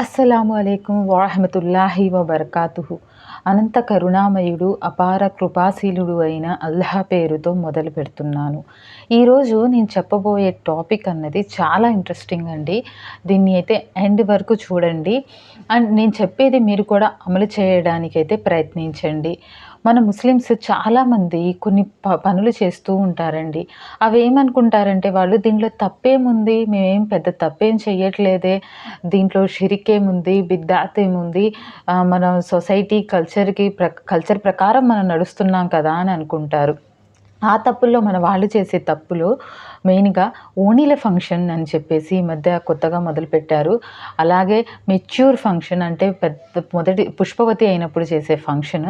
అస్సలాము అలైకుం వరహమతుల్లాహి వబర్కాతుహు. అనంత కరుణామయుడు అపార కృపాశీలుడు అయిన అల్లాహ్ పేరుతో మొదలు పెడుతున్నాను. ఈరోజు నేను చెప్పబోయే టాపిక్ అన్నది చాలా ఇంట్రెస్టింగ్ అండి. దీన్ని అయితే ఎండ్ వరకు చూడండి. అండ్ నేను చెప్పేది మీరు కూడా అమలు చేయడానికైతే ప్రయత్నించండి. మన ముస్లిమ్స్ చాలామంది కొన్ని ప పనులు చేస్తూ ఉంటారండి. అవి ఏమనుకుంటారంటే వాళ్ళు దీంట్లో తప్పేముంది? మేమేం పెద్ద తప్పేం చెయ్యట్లేదే. దీంట్లో షిరికేముంది బిద్దాత్ ఏముంది మన సొసైటీ కల్చర్కి ప్ర కల్చర్ ప్రకారం మనం నడుస్తున్నాం కదా అని అనుకుంటారు. ఆ తప్పుల్లో మన వాళ్ళు చేసే తప్పులు మెయిన్గా ఓణీల ఫంక్షన్ అని చెప్పేసి ఈ మధ్య కొత్తగా మొదలుపెట్టారు. అలాగే మెచ్యూర్ ఫంక్షన్ అంటే పెద్ద మొదటి పుష్పవతి అయినప్పుడు చేసే ఫంక్షన్.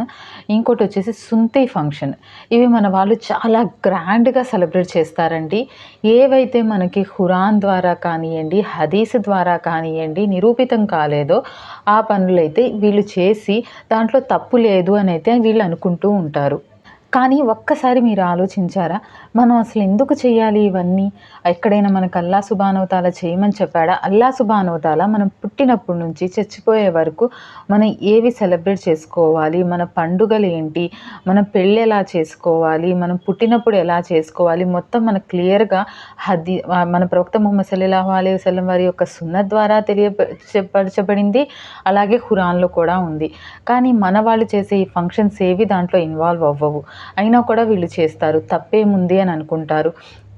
ఇంకోటి వచ్చేసి సుంతి ఫంక్షన్. ఇవి మన వాళ్ళు చాలా గ్రాండ్గా సెలబ్రేట్ చేస్తారండి. ఏవైతే మనకి ఖురాన్ ద్వారా కానివ్వండి హదీస్ ద్వారా కానివ్వండి నిరూపితం కాలేదో ఆ పనులైతే వీళ్ళు చేసి దాంట్లో తప్పు లేదు అని అయితే వీళ్ళు అనుకుంటూ ఉంటారు. కానీ ఒక్కసారి మీరు ఆలోచించారా? మనం అసలు ఎందుకు చేయాలి ఇవన్నీ? ఎక్కడైనా మనకు అల్లా శుభానవతాల చేయమని చెప్పాడా? అల్లా శుభానవతాల మనం పుట్టినప్పటి నుంచి చచ్చిపోయే వరకు మనం ఏవి సెలబ్రేట్ చేసుకోవాలి? మన పండుగలు ఏంటి? మన పెళ్ళి ఎలా చేసుకోవాలి? మనం పుట్టినప్పుడు ఎలా చేసుకోవాలి? మొత్తం మన క్లియర్గా హది మన ప్రవక్త ముహమ్మద్ సల్లాహు అలీ వసలం వారి యొక్క సున్న ద్వారా తెలియపరచబడింది అలాగే ఖురాన్లో కూడా ఉంది. కానీ మన వాళ్ళు చేసే ఈ ఫంక్షన్స్ ఏవి దాంట్లో ఇన్వాల్వ్ అవ్వవు. అయినా కూడా వీళ్ళు చేస్తారు. తప్పేముంది అని అనుకుంటారు.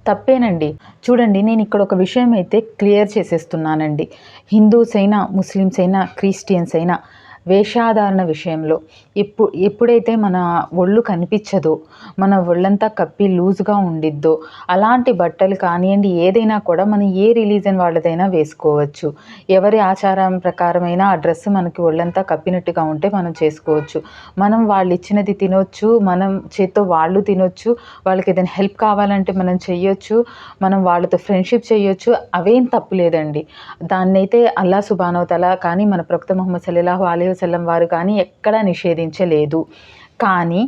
తప్పేనండి. చూడండి నేను ఇక్కడ ఒక విషయం అయితే క్లియర్ చేసేస్తున్నానండి. హిందూస్ అయినా ముస్లిమ్స్ అయినా క్రిస్టియన్స్ అయినా వేషాధారణ విషయంలో. ఎప్పు ఎప్పుడైతే మన ఒళ్ళు కనిపించదో మన ఒళ్ళంతా కప్పి లూజ్గా ఉండిద్దో అలాంటి బట్టలు కానివ్వండి ఏదైనా కూడా మనం ఏ రిలీజన్ వాళ్ళదైనా వేసుకోవచ్చు. ఎవరి ఆచారం ప్రకారమైన ఆ డ్రెస్ మనకి ఒళ్ళంతా కప్పినట్టుగా ఉంటే మనం చేసుకోవచ్చు. మనం వాళ్ళు ఇచ్చినది తినొచ్చు మనం చేత్తో వాళ్ళు తినొచ్చు వాళ్ళకి ఏదైనా హెల్ప్ కావాలంటే మనం చెయ్యొచ్చు మనం వాళ్ళతో ఫ్రెండ్షిప్ చేయొచ్చు అవేం తప్పు లేదండి. దాన్నైతే అల్లా సుబానవతల కానీ మన ప్రొక్త మొహమ్మద్ సల్లాహు అలీ వసల్లం వారు కానీ ఎక్కడా నిషేధించలేదు. కానీ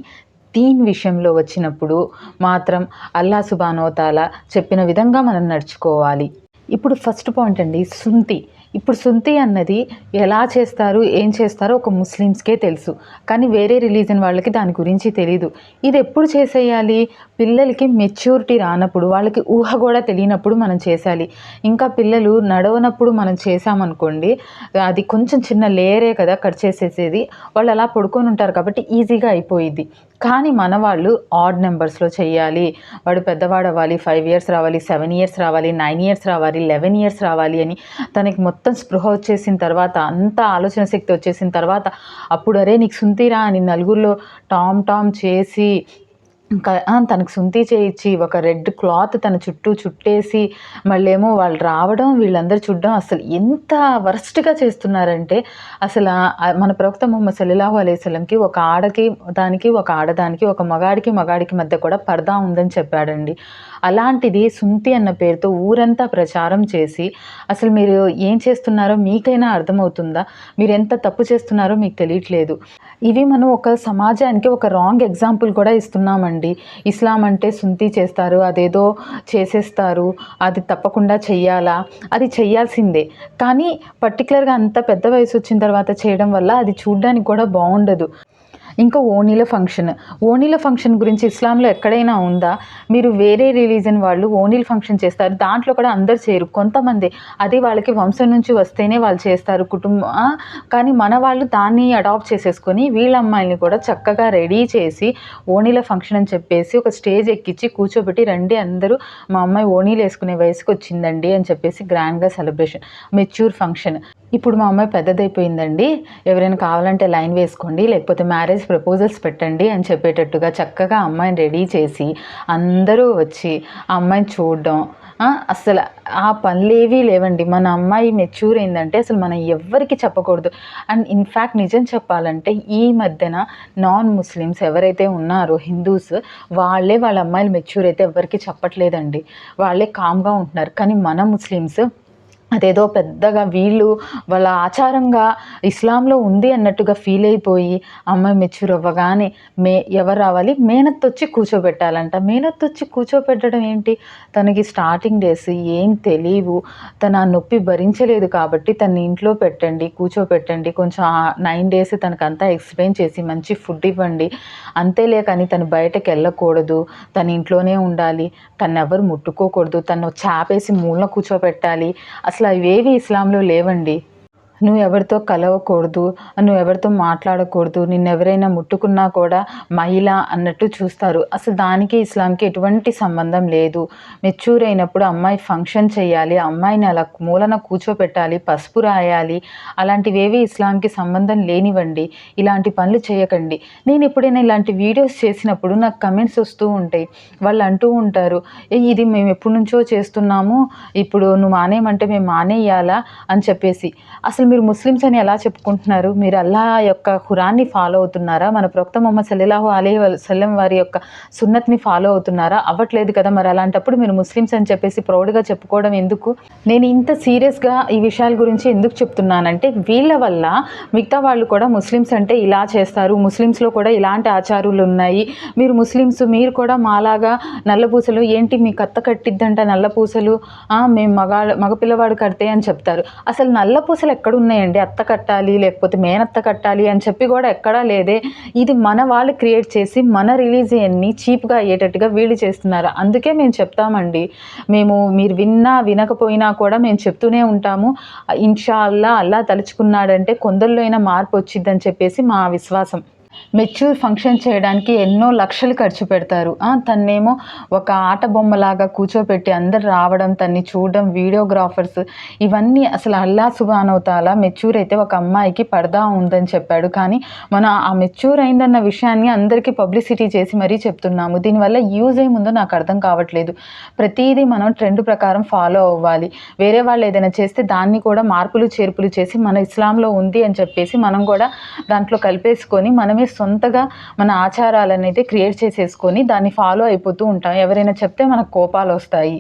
దీని విషయంలో వచ్చినప్పుడు మాత్రం అల్లా సుబానోతాల చెప్పిన విధంగా మనం నడుచుకోవాలి. ఇప్పుడు ఫస్ట్ పాయింట్ అండి సుంతి ఇప్పుడు సుంతి అన్నది ఎలా చేస్తారు ఏం చేస్తారో ఒక ముస్లిమ్స్కే తెలుసు. కానీ వేరే రిలీజన్ వాళ్ళకి దాని గురించి తెలియదు ఇది ఎప్పుడు చేసేయాలి? పిల్లలకి మెచ్యూరిటీ రానప్పుడు వాళ్ళకి ఊహ కూడా తెలియనప్పుడు మనం చేసాలి ఇంకా పిల్లలు నడవనప్పుడు మనం చేసామనుకోండి అది కొంచెం చిన్న లేయరే కదా కట్ చేసేసేది. వాళ్ళు అలా పడుకొని ఉంటారు కాబట్టి ఈజీగా అయిపోయింది కానీ మన వాళ్ళు ఆడ్ నెంబర్స్లో చేయాలి వాడు పెద్దవాడు అవ్వాలి ఫైవ్ ఇయర్స్ రావాలి సెవెన్ ఇయర్స్ రావాలి నైన్ ఇయర్స్ రావాలి లెవెన్ ఇయర్స్ రావాలి అని తనకి మొత్తం స్పృహ వచ్చేసిన తర్వాత అంత ఆలోచన శక్తి వచ్చేసిన తర్వాత అప్పుడు అరే నీకు సుంతిరా అని నలుగురిలో టామ్ టామ్ చేసి తనకు సుంతి చేయించి ఒక రెడ్ క్లాత్ తన చుట్టూ చుట్టేసి మళ్ళీ ఏమో వాళ్ళు రావడం వీళ్ళందరూ చూడడం అసలు ఎంత వరస్ట్గా చేస్తున్నారంటే అసలు మన ప్రవక్త మొహమ్మద్ సల్లాహు అలైస్లంకి ఒక ఆడకి దానికి ఒక ఆడదానికి ఒక మగాడికి మగాడికి మధ్య కూడా పర్దా ఉందని చెప్పాడండి. అలాంటిది సుంతి అన్న పేరుతో ఊరంతా ప్రచారం చేసి అసలు మీరు ఏం చేస్తున్నారో మీకైనా అర్థమవుతుందా? మీరు ఎంత తప్పు చేస్తున్నారో మీకు తెలియట్లేదు. ఇవి మనం ఒక సమాజానికి ఒక రాంగ్ ఎగ్జాంపుల్ కూడా ఇస్తున్నామండి. ఇస్లాం అంటే సుంతి చేస్తారు అదేదో చేసేస్తారు అది తప్పకుండా చెయ్యాలా? అది చెయ్యాల్సిందే. కానీ పర్టికులర్గా అంత పెద్ద వయసు వచ్చిన తర్వాత చేయడం వల్ల అది చూడడానికి కూడా బాగుండదు. ఇంకా ఓనీల ఫంక్షన్. ఓనీల ఫంక్షన్ గురించి ఇస్లాంలో ఎక్కడైనా ఉందా? మీరు వేరే రిలీజన్ వాళ్ళు ఓనీల ఫంక్షన్ చేస్తారు. దాంట్లో కూడా అందరు చేయరు కొంతమంది. అది వాళ్ళకి వంశం నుంచి వస్తేనే వాళ్ళు చేస్తారు కుటుంబం కానీ మన వాళ్ళు దాన్ని అడాప్ట్ చేసేసుకొని వీళ్ళ అమ్మాయిని కూడా చక్కగా రెడీ చేసి ఓనీల ఫంక్షన్ అని చెప్పేసి ఒక స్టేజ్ ఎక్కించి కూర్చోబెట్టి రండి అందరూ. మా అమ్మాయి ఓణీలు వేసుకునే వయసుకు వచ్చిందండి అని చెప్పేసి గ్రాండ్గా సెలబ్రేషన్ మెచ్యూర్ ఫంక్షన్ ఇప్పుడు మా అమ్మాయి పెద్దదైపోయిందండి. ఎవరైనా కావాలంటే లైన్ వేసుకోండి లేకపోతే మ్యారేజ్ ప్రపోజల్స్ పెట్టండి అని చెప్పేటట్టుగా చక్కగా అమ్మాయిని రెడీ చేసి అందరూ వచ్చి ఆ అమ్మాయిని చూడడం. అసలు ఆ పనులేవీ లేవండి. మన అమ్మాయి మెచ్యూర్ అయిందంటే అసలు మనం ఎవ్వరికి చెప్పకూడదు. అండ్ ఇన్ఫ్యాక్ట్ నిజం చెప్పాలంటే ఈ మధ్యన నాన్ ముస్లిమ్స్ ఎవరైతే ఉన్నారో హిందూస్ వాళ్ళే వాళ్ళ అమ్మాయిలు మెచ్యూర్ అయితే ఎవరికి చెప్పట్లేదండి. వాళ్ళే కామ్గా ఉంటున్నారు. కానీ మన ముస్లిమ్స్ అదేదో పెద్దగా వీళ్ళు వాళ్ళ ఆచారంగా ఇస్లాంలో ఉంది అన్నట్టుగా ఫీల్ అయిపోయి అమ్మాయి మెచ్యూర్ అవ్వగానే మే ఎవరు రావాలి? మేనత్ వచ్చి కూర్చోబెట్టాలంట. మేనత్ వచ్చి కూర్చోబెట్టడం ఏంటి? తనకి స్టార్టింగ్ డేస్ ఏం తెలియవు. తన ఆ నొప్పి భరించలేదు కాబట్టి తన ఇంట్లో పెట్టండి కూర్చోబెట్టండి. కొంచెం నైన్ డేస్ తనకంతా ఎక్స్ప్లెయిన్ చేసి మంచి ఫుడ్ ఇవ్వండి. అంతేలే కానీ తను బయటకు వెళ్ళకూడదు. తను ఇంట్లోనే ఉండాలి. తను ఎవరు ముట్టుకోకూడదు. తను చాపేసి మూలన కూర్చోబెట్టాలి. అసలు అసలు అవేవి ఇస్లాంలో లేవండి? నువ్వు ఎవరితో కలవకూడదు నువ్వు ఎవరితో మాట్లాడకూడదు నిన్ను ఎవరైనా ముట్టుకున్నా కూడా మహిళ అన్నట్టు చూస్తారు. అసలు దానికి ఇస్లాంకి ఎటువంటి సంబంధం లేదు. మెచ్యూర్ అయినప్పుడు అమ్మాయి ఫంక్షన్ చేయాలి అమ్మాయిని అలా మూలన కూర్చోపెట్టాలి పసుపు రాయాలి అలాంటివేవి ఇస్లాంకి సంబంధం లేనివ్వండి. ఇలాంటి పనులు చేయకండి. నేను ఎప్పుడైనా ఇలాంటి వీడియోస్ చేసినప్పుడు నాకు కమెంట్స్ వస్తూ ఉంటాయి. వాళ్ళు అంటూ ఉంటారు ఇది మేము ఎప్పటి నుంచో చేస్తున్నాము ఇప్పుడు నువ్వు మానేయమంటే మేము మానేయాలా? అని చెప్పేసి. అసలు అసలు మీరు ముస్లిమ్స్ అని ఎలా చెప్పుకుంటున్నారు? మీరు అల్లా యొక్క ఖురాన్ని ఫాలో అవుతున్నారా? మన ప్రొక్త మొహమ్మద్ సల్లాహు అలీ సల్లం వారి యొక్క సున్నత్ని ఫాలో అవుతున్నారా? అవ్వట్లేదు కదా మరి అలాంటప్పుడు మీరు ముస్లిమ్స్ అని చెప్పేసి ప్రౌడ్గా చెప్పుకోవడం ఎందుకు? నేను ఇంత సీరియస్గా ఈ విషయాల గురించి ఎందుకు చెప్తున్నానంటే వీళ్ళ వల్ల మిగతా వాళ్ళు కూడా ముస్లిమ్స్ అంటే ఇలా చేస్తారు ముస్లిమ్స్లో కూడా ఇలాంటి ఆచారాలు ఉన్నాయి మీరు ముస్లిమ్స్ మీరు కూడా మాలాగా నల్లపూసలు ఏంటి మీ కత్త కట్టిద్దంట నల్లపూసలు మేము మగ మగపిల్లవాడు కడితే అని చెప్తారు. అసలు నల్లపూసలు ఎక్కడ ఉన్నాయండి అత్త కట్టాలి లేకపోతే మేనత్త కట్టాలి అని చెప్పి కూడా ఎక్కడా లేదే. ఇది మన వాళ్ళు క్రియేట్ చేసి మన రిలీజియన్ని చీప్గా అయ్యేటట్టుగా వీళ్ళు చేస్తున్నారు. అందుకే మేము చెప్తామండి. మేము మీరు విన్నా వినకపోయినా కూడా మేము చెప్తూనే ఉంటాము. ఇన్షా అల్లా అల్లా తలుచుకున్నాడంటే కొందరిలో అయినా మార్పు వచ్చిందని చెప్పేసి మా విశ్వాసం. మెచ్యూర్ ఫంక్షన్ చేయడానికి ఎన్నో లక్షలు ఖర్చు పెడతారు. తన్నేమో ఒక ఆట బొమ్మలాగా కూర్చోపెట్టి అందరు రావడం తన్ని చూడడం వీడియోగ్రాఫర్స్ ఇవన్నీ అసలు అల్లా సుబానవుతాల మెచ్యూర్ అయితే ఒక అమ్మాయికి పడదా ఉందని చెప్పాడు. కానీ మనం ఆ మెచ్యూర్ అయిందన్న విషయాన్ని అందరికీ పబ్లిసిటీ చేసి మరీ చెప్తున్నాము. దీనివల్ల యూజ్ ఏముందో నాకు అర్థం కావట్లేదు. ప్రతిదీ మనం ట్రెండ్ ప్రకారం ఫాలో అవ్వాలి. వేరే వాళ్ళు ఏదైనా చేస్తే దాన్ని కూడా మార్పులు చేర్పులు చేసి మన ఇస్లాంలో ఉంది అని చెప్పేసి మనం కూడా దాంట్లో కలిపేసుకొని మనమే మనమే సొంతగా మన ఆచారాలు క్రియేట్ చేసేసుకొని దాన్ని ఫాలో అయిపోతూ ఉంటాం. ఎవరైనా చెప్తే మనకు కోపాలు వస్తాయి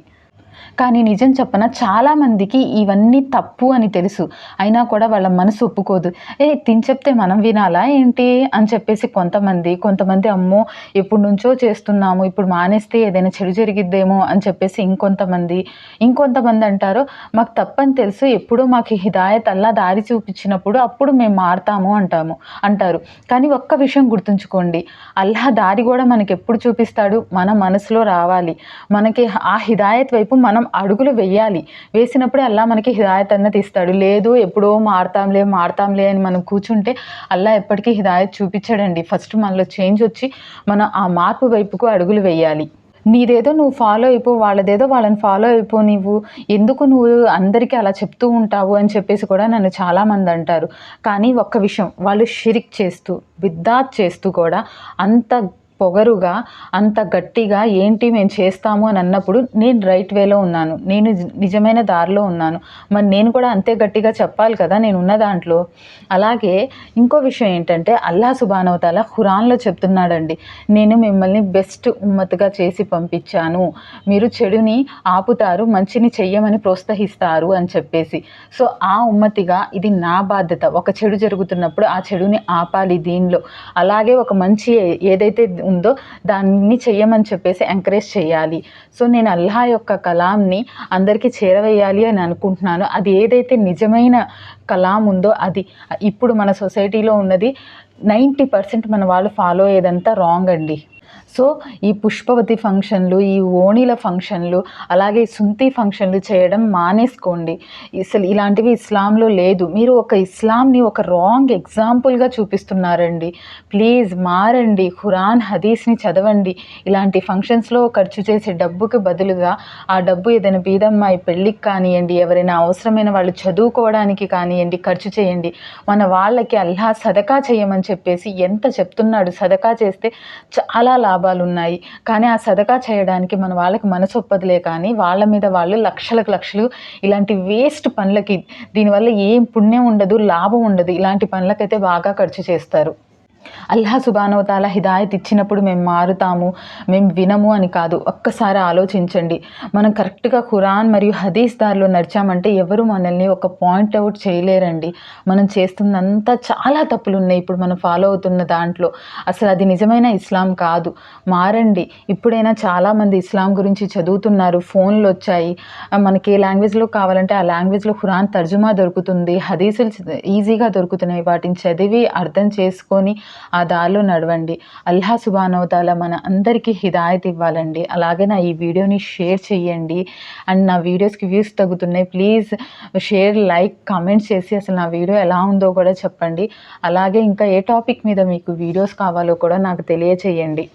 కానీ నిజం చెప్పన చాలామందికి ఇవన్నీ తప్పు అని తెలుసు. అయినా కూడా వాళ్ళ మనసు ఒప్పుకోదు. ఏ తిని చెప్తే మనం వినాలా ఏంటి? అని చెప్పేసి కొంతమంది కొంతమంది అమ్మో ఎప్పటి నుంచో చేస్తున్నాము ఇప్పుడు మానేస్తే ఏదైనా చెడు జరిగిద్దేమో అని చెప్పేసి ఇంకొంతమంది ఇంకొంతమంది అంటారు మాకు తప్పని తెలుసు ఎప్పుడూ మాకు హిదాయత్ అల్లా దారి చూపించినప్పుడు అప్పుడు మేము మారుతాము అంటాము అంటారు. కానీ ఒక్క విషయం గుర్తుంచుకోండి అల్లా దారి కూడా మనకి ఎప్పుడు చూపిస్తాడు? మన మనసులో రావాలి. మనకి ఆ హిదాయత్ వైపు మనం అడుగులు వెయ్యాలి వేసినప్పుడే అల్లా మనకి హిదాయత్ అన్నది ఇస్తాడు లేదు ఎప్పుడో మారుతాంలే మారుతాంలే అని మనం కూర్చుంటే అల్లా ఎప్పటికీ హిదాయత్ చూపించాడండి. ఫస్ట్ మనలో చేంజ్ వచ్చి మనం ఆ మార్పు వైపుకు అడుగులు వెయ్యాలి నీదేదో నువ్వు ఫాలో అయిపో వాళ్ళదేదో వాళ్ళని ఫాలో అయిపో నువ్వు ఎందుకు నువ్వు అందరికీ అలా చెప్తూ ఉంటావు అని చెప్పేసి కూడా నన్ను చాలామంది అంటారు. కానీ ఒక్క విషయం వాళ్ళు షిరిక్ చేస్తూ బిద్దాత్ చేస్తూ కూడా అంత పొగరుగా అంత గట్టిగా ఏంటి మేము చేస్తాము అని అన్నప్పుడు నేను రైట్ వేలో ఉన్నాను. నేను నిజమైన దారిలో ఉన్నాను. మరి నేను కూడా అంతే గట్టిగా చెప్పాలి కదా నేను ఉన్న దాంట్లో. అలాగే ఇంకో విషయం ఏంటంటే అల్లా సుబానవతాల ఖురాన్లో చెప్తున్నాడండి. నేను మిమ్మల్ని బెస్ట్ ఉమ్మత్గా చేసి పంపించాను. మీరు చెడుని ఆపుతారు మంచిని చెయ్యమని ప్రోత్సహిస్తారు అని చెప్పేసి. సో ఆ ఉమ్మతిగా ఇది నా బాధ్యత. ఒక చెడు జరుగుతున్నప్పుడు ఆ చెడుని ఆపాలి దీనిలో. అలాగే ఒక మంచి ఏదైతే ఉందో దాన్ని చెయ్యమని చెప్పేసి ఎంకరేజ్ చేయాలి సో నేను అల్లా యొక్క కలాంని అందరికీ చేరవేయాలి అని అనుకుంటున్నాను. అది ఏదైతే నిజమైన కలాం ఉందో అది. ఇప్పుడు మన సొసైటీలో ఉన్నది నైంటీ పర్సెంట్ మన వాళ్ళు ఫాలో అయ్యేదంతా రాంగ్ అండి. సో ఈ పుష్పవతి ఫంక్షన్లు ఈ ఓణీల ఫంక్షన్లు అలాగే సుంతి ఫంక్షన్లు చేయడం మానేసుకోండి. అసలు ఇలాంటివి ఇస్లాంలో లేదు. మీరు ఒక ఇస్లాంని ఒక రాంగ్ ఎగ్జాంపుల్గా చూపిస్తున్నారండి. ప్లీజ్ మారండి. ఖురాన్ హదీస్ని చదవండి. ఇలాంటి ఫంక్షన్స్లో ఖర్చు చేసే డబ్బుకి బదులుగా ఆ డబ్బు ఏదైనా బీదమ్మాయి పెళ్ళికి కానివ్వండి ఎవరైనా అవసరమైన వాళ్ళు చదువుకోవడానికి కానివ్వండి ఖర్చు చేయండి. మన వాళ్ళకి అల్లా సదకా చేయమని చెప్పేసి ఎంత చెప్తున్నాడు సదకా చేస్తే చాలా లాభం. లాభాలు ఉన్నాయి కానీ ఆ సదకా చేయడానికి మన వాళ్ళకి మనసు ఒప్పదులే కానీ వాళ్ళ మీద వాళ్ళు లక్షలకు లక్షలు ఇలాంటి వేస్ట్ పనులకి దీనివల్ల ఏం పుణ్యం ఉండదు లాభం ఉండదు. ఇలాంటి పనులకైతే బాగా ఖర్చు చేస్తారు. అల్లా సుబానోతాల హిదాయత్ ఇచ్చినప్పుడు మేము మారుతాము మేము వినము అని కాదు. ఒక్కసారి ఆలోచించండి. మనం కరెక్ట్గా ఖురాన్ మరియు హదీస్ దారిలో నడిచామంటే ఎవరు మనల్ని ఒక పాయింట్ అవుట్ చేయలేరండి. మనం చేస్తున్నంతా చాలా తప్పులు ఉన్నాయి ఇప్పుడు మనం ఫాలో అవుతున్న దాంట్లో. అసలు అది నిజమైన ఇస్లాం కాదు. మారండి. ఇప్పుడైనా చాలామంది ఇస్లాం గురించి చదువుతున్నారు ఫోన్లు వచ్చాయి. మనకి ఏ లాంగ్వేజ్లో కావాలంటే ఆ లాంగ్వేజ్లో ఖురాన్ తర్జుమా దొరుకుతుంది హదీసులు ఈజీగా దొరుకుతున్నాయి. వాటిని చదివి అర్థం చేసుకొని ఆ దారిలో నడవండి. అల్లా సుబానోతాల మన అందరికీ హిదాయత్ ఇవ్వాలండి. అలాగే నా ఈ వీడియోని షేర్ చేయండి అండ్ నా వీడియోస్కి వ్యూస్ తగ్గుతున్నాయి. ప్లీజ్ షేర్ లైక్ కామెంట్స్ చేసి అసలు నా వీడియో ఎలా ఉందో కూడా చెప్పండి. అలాగే ఇంకా ఏ టాపిక్ మీద మీకు వీడియోస్ కావాలో కూడా నాకు తెలియచేయండి.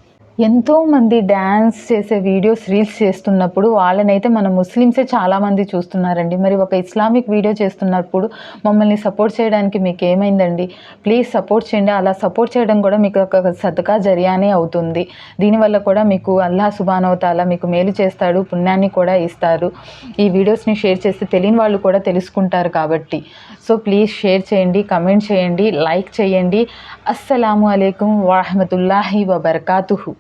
ఎంతోమంది డ్యాన్స్ చేసే వీడియోస్ రీల్స్ చేస్తున్నప్పుడు వాళ్ళనైతే మన ముస్లిమ్సే చాలామంది చూస్తున్నారండి. మరి ఒక ఇస్లామిక్ వీడియో చేస్తున్నప్పుడు మమ్మల్ని సపోర్ట్ చేయడానికి మీకు ఏమైందండి ప్లీజ్ సపోర్ట్ చేయండి. అలా సపోర్ట్ చేయడం కూడా మీకు ఒక సతకా జరియానే అవుతుంది. దీనివల్ల కూడా మీకు అల్లా సుబానవతాల మీకు మేలు చేస్తాడు పుణ్యాన్ని కూడా ఇస్తారు. ఈ వీడియోస్ని షేర్ చేస్తే తెలియని వాళ్ళు కూడా తెలుసుకుంటారు కాబట్టి. సో ప్లీజ్ షేర్ చేయండి కమెంట్ చేయండి లైక్ చేయండి. అస్సలాము అలైకుం వరహమతుల్లాహి వబర్కాతుహు.